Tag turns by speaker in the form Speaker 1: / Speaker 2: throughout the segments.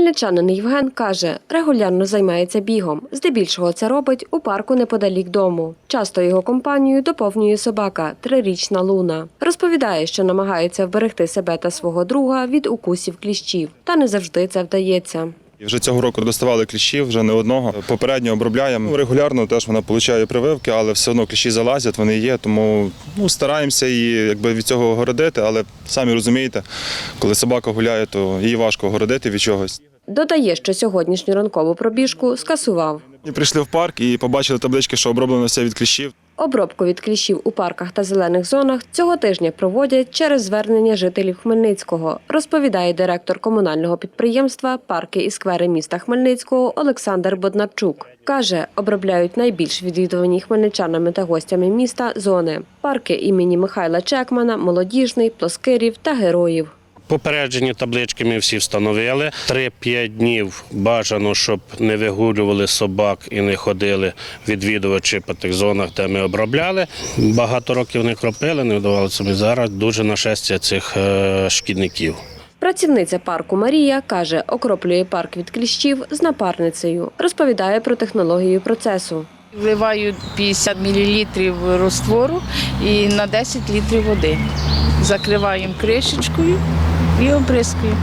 Speaker 1: Хмельничанин Євген каже, регулярно займається бігом. Здебільшого це робить у парку неподалік дому. Часто його компанію доповнює собака, трирічна луна. Розповідає, що намагається вберегти себе та свого друга від укусів кліщів. Та не завжди це вдається.
Speaker 2: Вже цього року доставали кліщів, вже не одного. Попередньо обробляємо. Ну, Регулярно теж вона отримує прививки, але все одно кліщі залазять, вони є. Тому ну, стараємося її якби, від цього огородити, але самі розумієте, коли собака гуляє, то її важко огородити від чогось.
Speaker 1: Додає, що сьогоднішню ранкову пробіжку скасував.
Speaker 2: Прийшли в парк і побачили таблички, що оброблено все від кліщів.
Speaker 1: Обробку від кліщів у парках та зелених зонах цього тижня проводять через звернення жителів Хмельницького, розповідає директор комунального підприємства Парки і сквери міста Хмельницького Олександр Боднарчук. Каже, обробляють найбільш відвідувані хмельничанами та гостями міста зони: парки імені Михайла Чекмана, Молодіжний, Плоскирів та Героїв.
Speaker 3: Попереджені таблички ми всі встановили. 3-5 днів бажано, щоб не вигулювали собак і не ходили відвідувачі по тих зонах, де ми обробляли. Багато років не кропили, не вдавалося. Ми зараз дуже нашестя цих е, шкідників.
Speaker 1: Працівниця парку Марія каже, окроплює парк від кліщів з напарницею. Розповідає про технологію процесу.
Speaker 4: Вливаю 50 мл розтвору і на 10 літрів води. Закриваємо кришечкою і оприскуємо.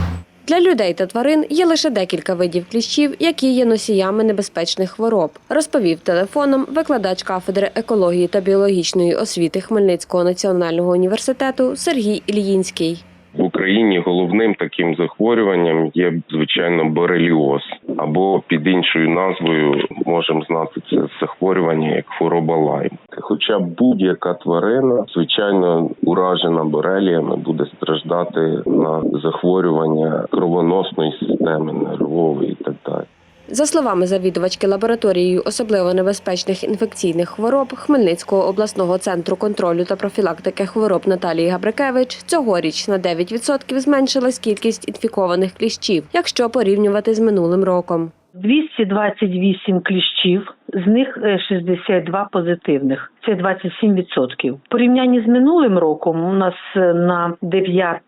Speaker 1: Для людей та тварин є лише декілька видів кліщів, які є носіями небезпечних хвороб, розповів телефоном викладач кафедри екології та біологічної освіти Хмельницького національного університету Сергій Ільїнський.
Speaker 5: В Україні головним таким захворюванням є звичайно бореліоз, або під іншою назвою можемо знати це захворювання як хвороба Лайм. Хоча будь-яка тварина, звичайно, уражена бореліями, буде страждати на захворювання кровоносної системи, нервової і так далі.
Speaker 1: За словами завідувачки лабораторією особливо небезпечних інфекційних хвороб Хмельницького обласного центру контролю та профілактики хвороб Наталії Габрикевич, цьогоріч на 9% зменшилась кількість інфікованих кліщів, якщо порівнювати з минулим роком.
Speaker 6: 228 кліщів, з них е, 62 позитивних. Це 27%. В порівнянні з минулим роком у нас е, на 9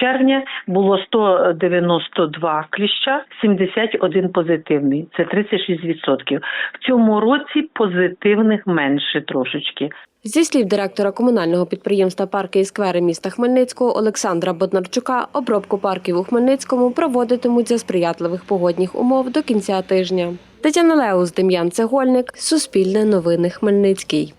Speaker 6: червня було 192 кліща, 71 позитивний. Це 36%. В цьому році позитивних менше трошечки.
Speaker 1: Зі слів директора комунального підприємства Парки і сквери міста Хмельницького Олександра Боднарчука, обробку парків у Хмельницькому проводитимуть за сприятливих погодних умов до кінця тижня. Тетяна Леус, Дем'ян Цегольник, Суспільне новини Хмельницький.